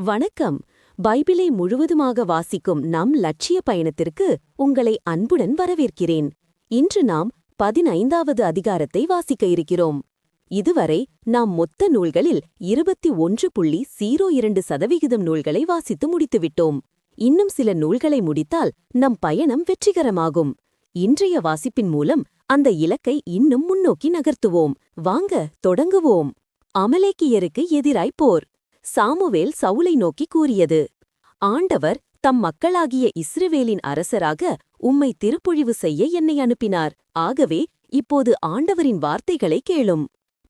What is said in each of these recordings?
வணக்கம். பைபிளை முழுவதுமாக வாசிக்கும் நம் லட்சிய பயணத்திற்கு உங்களை அன்புடன் வரவேற்கிறேன். இன்று நாம் பதினைந்தாவது அதிகாரத்தை வாசிக்க இருக்கிறோம். இதுவரை நாம் மொத்த நூல்களில் இருபத்தி ஒன்று புள்ளி சீரோ இரண்டு சதவிகிதம் நூல்களை வாசித்து முடித்துவிட்டோம். இன்னும் சில நூல்களை முடித்தால் நம் பயணம் வெற்றிகரமாகும். இன்றைய வாசிப்பின் மூலம் அந்த இலக்கை இன்னும் முன்னோக்கி நகர்த்துவோம். வாங்க தொடங்குவோம். அமலேக்கியருக்கு எதிராய் போர். சாமுவேல் சவுலை நோக்கி கூறியது ஆண்டவர் தம் மக்களாகிய இஸ்ரவேலின் அரசராக உம்மை திருப்பொழிவு செய்ய என்னை அனுப்பினார். ஆகவே இப்போது ஆண்டவரின் வார்த்தைகளை கேளும்.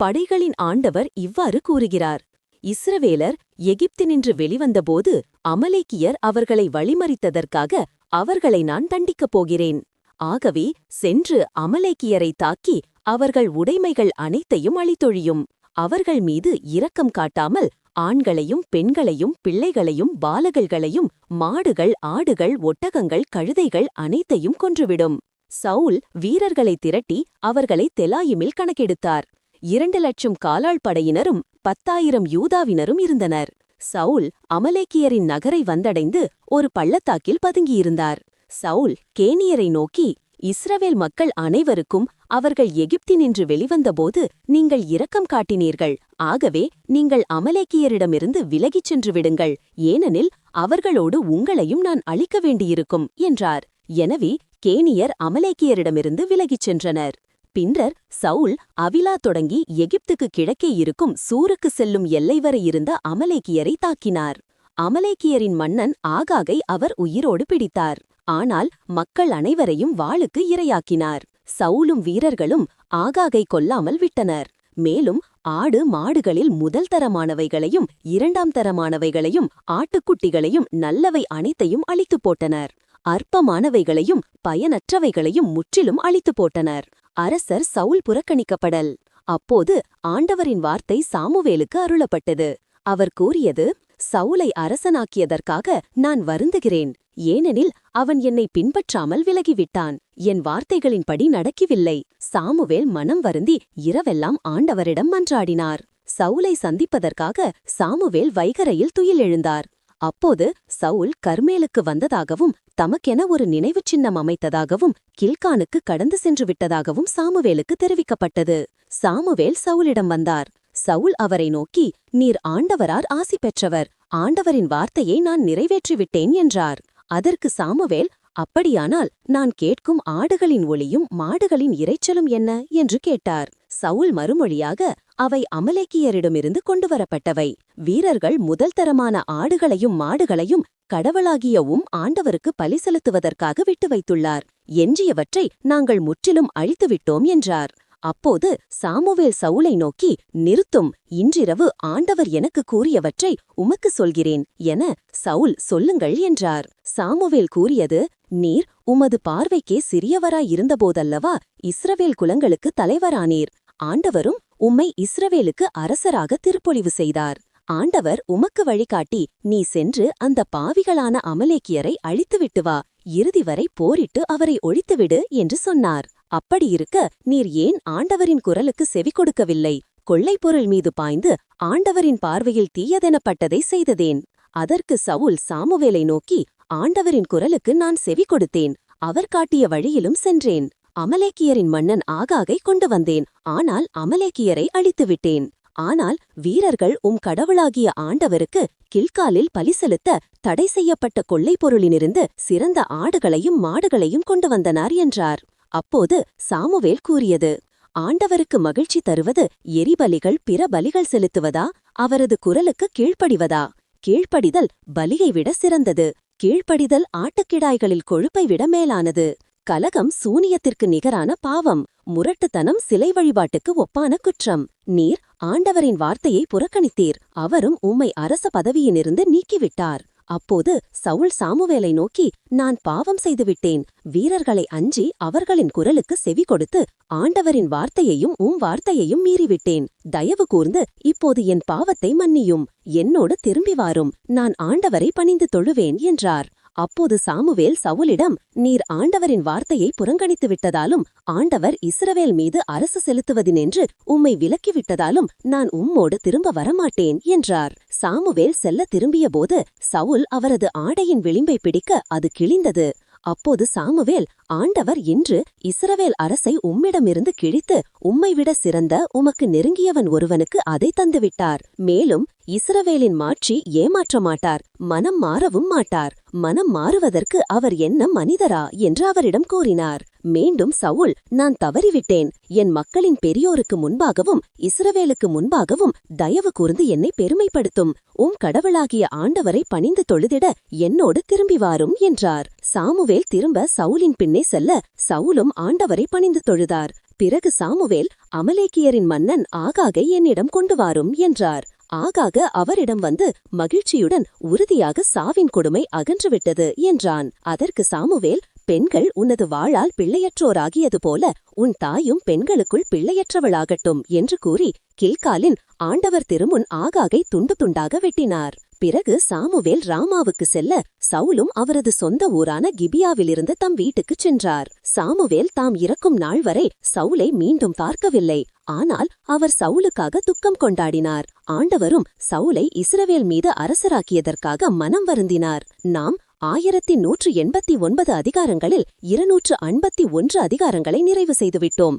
படைகளின் ஆண்டவர் இவ்வாறு கூறுகிறார் இஸ்ரவேலர் எகிப்தினின்று வெளிவந்தபோது அமலேக்கியர் அவர்களை வழிமறித்ததற்காக அவர்களை நான் தண்டிக்கப் போகிறேன். ஆகவே சென்று அமலேக்கியரை தாக்கி அவர்கள் உடைமைகள் அனைத்தையும் அழித்தொழியும். அவர்கள் மீது இரக்கம் காட்டாமல் ஆண்களையும் பெண்களையும் பிள்ளைகளையும் பாலகள்களையும் மாடுகள் ஆடுகள் ஒட்டகங்கள் கழுதைகள் அனைத்தையும் கொன்றுவிடும். சவுல் வீரர்களை திரட்டி அவர்களை தெலாயுமில் கணக்கெடுத்தார். இரண்டு லட்சம் காலாள் படையினரும் பத்தாயிரம் யூதாவினரும் இருந்தனர். சவுல் அமலேக்கியரின் நகரை வந்தடைந்து ஒரு பள்ளத்தாக்கில் பதுங்கியிருந்தார். சவுல் கேனியரை நோக்கி இஸ்ரவேல் மக்கள் அனைவருக்கும் அவர்கள் எகிப்தினின்று வெளிவந்தபோது நீங்கள் இரக்கம் காட்டினீர்கள். ஆகவே நீங்கள் அமலேக்கியரிடமிருந்து விலகிச் சென்று விடுங்கள். ஏனெனில் அவர்களோடு உங்களையும் நான் அழிக்க வேண்டியிருக்கும் என்றார். எனவே கேனியர் அமலேக்கியரிடமிருந்து விலகிச் சென்றனர். பின்னர் சவுல் அவிலா தொடங்கி எகிப்துக்கு கிழக்கே இருக்கும் சூருக்கு செல்லும் எல்லை வரை இருந்த அமலேக்கியரை தாக்கினார். அமலேக்கியரின் மன்னன் ஆகாகை அவர் உயிரோடு பிடித்தார். ஆனால் மக்கள் அனைவரையும் வாளுக்கு இரையாக்கினார். சவுலும் வீரர்களும் ஆகாகை கொல்லாமல் விட்டனர். மேலும் ஆடு மாடுகளில் முதல் தரமானவைகளையும் இரண்டாம் தரமானவைகளையும் ஆட்டுக்குட்டிகளையும் நல்லவை அனைத்தையும் அழித்து போட்டனர். அற்பமானவைகளையும் பயனற்றவைகளையும் முற்றிலும் அழித்து போட்டனர். அரசர் சவுல் புறக்கணிக்கப்படல். அப்போது ஆண்டவரின் வார்த்தை சாமுவேலுக்கு அருளப்பட்டது. அவர் கூறியது சவுலை அரசனாக்கியதற்காக நான் வருந்துகிறேன். ஏனெனில் அவன் என்னை பின்பற்றாமல் விலகிவிட்டான். என் வார்த்தைகளின்படி நடக்கவில்லை. சாமுவேல் மனம் வருந்தி இரவெல்லாம் ஆண்டவரிடம் மன்றாடினார். சவுலை சந்திப்பதற்காக சாமுவேல் வைகரையில் துயில் எழுந்தார். அப்போது சவுல் கர்மேலுக்கு வந்ததாகவும் தமக்கென ஒரு நினைவு சின்னம் அமைத்ததாகவும் கில்கானுக்கு கடந்து சென்று விட்டதாகவும் சாமுவேலுக்கு தெரிவிக்கப்பட்டது. சாமுவேல் சவுலிடம் வந்தார். சவுல் அவரை நோக்கி நீர் ஆண்டவரார் ஆசி பெற்றவர். ஆண்டவரின் வார்த்தையை நான் நிறைவேற்றிவிட்டேன் என்றார். அதற்கு சாமுவேல் அப்படியானால் நான் கேட்கும் ஆடுகளின் ஒளியும் மாடுகளின் இரைச்சலும் என்ன? என்று கேட்டார். சவுல் மறுமொழியாக அவை அமலேக்கியரிடமிருந்து கொண்டுவரப்பட்டவை. வீரர்கள் முதல் தரமான ஆடுகளையும் மாடுகளையும் கடவுளாகியவும் ஆண்டவருக்கு பலி செலுத்துவதற்காக விட்டு வைத்துள்ளார். எஞ்சியவற்றை நாங்கள் முற்றிலும் அழித்துவிட்டோம் என்றார். அப்போது சாமுவேல் சவுலை நோக்கி நிறுத்தும் இன்றிரவு ஆண்டவர் எனக்கு கூறியவற்றை உமக்கு சொல்கிறேன் என சவுல் சொல்லுங்கள் என்றார். சாமுவேல் கூறியது நீர் உமது பார்வைக்கே சிறியவராயிருந்தபோதல்லவா இஸ்ரவேல் குலங்களுக்கு தலைவரானீர். ஆண்டவரும் உம்மை இஸ்ரவேலுக்கு அரசராக திருப்பொழிவு செய்தார். ஆண்டவர் உமக்கு வழிகாட்டி நீ சென்று அந்த பாவிகளான அமலேக்கியரை அழித்துவிட்டு வா. இறுதி வரை போரிட்டு அவரை ஒழித்துவிடு என்று சொன்னார். அப்படியிருக்க நீர் ஏன் ஆண்டவரின் குரலுக்கு செவி கொடுக்கவில்லை? கொள்ளைப்பொருள் மீது பாய்ந்து ஆண்டவரின் பார்வையில் தீயதெனப்பட்டதை செய்ததேன். அதற்கு சவுல் சாமுவேலை நோக்கி ஆண்டவரின் குரலுக்கு நான் செவி கொடுத்தேன். அவர் காட்டிய வழியிலும் சென்றேன். அமலேக்கியரின் மன்னன் ஆகாகை கொண்டு வந்தேன். ஆனால் அமலேக்கியரை அழித்துவிட்டேன். ஆனால் வீரர்கள் உம் கடவுளாகிய ஆண்டவருக்கு கில்காலில் பலி செலுத்த தடை செய்யப்பட்ட கொள்ளைப் பொருளினிருந்து சிறந்த ஆடுகளையும் மாடுகளையும் கொண்டு வந்தனார் என்றார். அப்போது சாமுவேல் கூறியது ஆண்டவருக்கு மகிழ்ச்சி தருவது எரிபலிகள் பிற பலிகள் செலுத்துவதா? அவரது குரலுக்கு கீழ்ப்படிவதா? கீழ்ப்படிதல் பலியை விட சிறந்தது. கீழ்ப்படிதல் ஆட்டுக்கிடாய்களில் கொழுப்பை விட மேலானது. கலகம் சூனியத்திற்கு நிகரான பாவம். முரட்டுத்தனம் சிலை வழிபாட்டுக்கு ஒப்பான குற்றம். நீர் ஆண்டவரின் வார்த்தையை புறக்கணித்தீர். அவரும் உம்மை அரச பதவியினிருந்து நீக்கிவிட்டார். அப்போது சவுல் சாமுவேலை நோக்கி நான் பாவம் செய்துவிட்டேன். வீரர்களை அஞ்சி அவர்களின் குரலுக்கு செவி கொடுத்து ஆண்டவரின் வார்த்தையையும் உம் வார்த்தையையும் மீறிவிட்டேன். தயவு கூர்ந்து இப்போது என் பாவத்தை மன்னியும். என்னோடு திரும்பி வாரும். நான் ஆண்டவரை பணிந்து தொழுவேன் என்றார். அப்போது சாமுவேல் சவுலிடம் நீர் ஆண்டவரின் வார்த்தையை புறங்கணித்து விட்டதாலும் ஆண்டவர் இஸ்ரவேல் மீது அரசு செலுத்துவதினென்று உம்மை விலக்கிவிட்டதாலும் நான் உம்மோடு திரும்ப வரமாட்டேன் என்றார். சாமுவேல் செல்ல திரும்பியபோது சவுல் அவரது ஆடையின் விளிம்பை பிடிக்க அது கிழிந்தது. அப்போது சாமுவேல் ஆண்டவர் இன்று இஸ்ரவேல் அரசை உம்மிடமிருந்து கிழித்து உம்மைவிட சிறந்த உமக்கு நெருங்கியவன் ஒருவனுக்கு அதை தந்துவிட்டார். மேலும் இஸ்ரவேலின் மாட்சி ஏமாற்ற மாட்டார் மனம் மாறவும் மாட்டார். மனம் மாறுவதற்கு அவர் என்ன மனிதரா என்று அவரிடம் கூறினார். மீண்டும் சவுல் நான் தவறிவிட்டேன். என் மக்களின் பெரியோருக்கு முன்பாகவும் இஸ்ரவேலுக்கு முன்பாகவும் தயவு கூர்ந்து என்னை பெருமைப்படுத்தும். உம் கடவுளாகிய ஆண்டவரை பணிந்து தொழுதிட என்னோடு திரும்பி வாரும் என்றார். சாமுவேல் திரும்ப சவுலின் பின்னே செல்ல சவுலும் ஆண்டவரை பணிந்து தொழுதார். பிறகு சாமுவேல் அமலேக்கியரின் மன்னன் ஆகாகை என்னிடம் கொண்டு வாரும் என்றார். ஆகாக அவரிடம் வந்து மகிழ்ச்சியுடன் உறுதியாக சாவின் கொடுமை அகன்றுவிட்டது என்றான். அதற்கு சாமுவேல் பெண்கள் உனது வாளால் பிள்ளையற்றோராகியது போல உன் தாயும் பெண்களுக்குள் பிள்ளையற்றவளாகட்டும் என்று கூறி கில்காலின் ஆண்டவர் திருமுன் ஆகாகை துண்டு துண்டாக வெட்டினார். பிறகு சாமுவேல் ராமாவுக்கு செல்ல சவுலும் அவரது சொந்த ஊரான கிபியாவிலிருந்து தம் வீட்டுக்குச் சென்றார். சாமுவேல் தாம் இறக்கும் நாள் வரை சவுலை மீண்டும் பார்க்கவில்லை. ஆனால் அவர் சவுலுக்காக துக்கம் கொண்டாடினார். ஆண்டவரும் சவுலை இஸ்ரவேல் மீது அரசராக்கியதற்காக மனம் வருந்தினார். நாம் ஆயிரத்தி நூற்று எண்பத்தி ஒன்பது அதிகாரங்களில் இருநூற்று ஐம்பத்தி ஒன்று அதிகாரங்களை நிறைவு செய்துவிட்டோம்.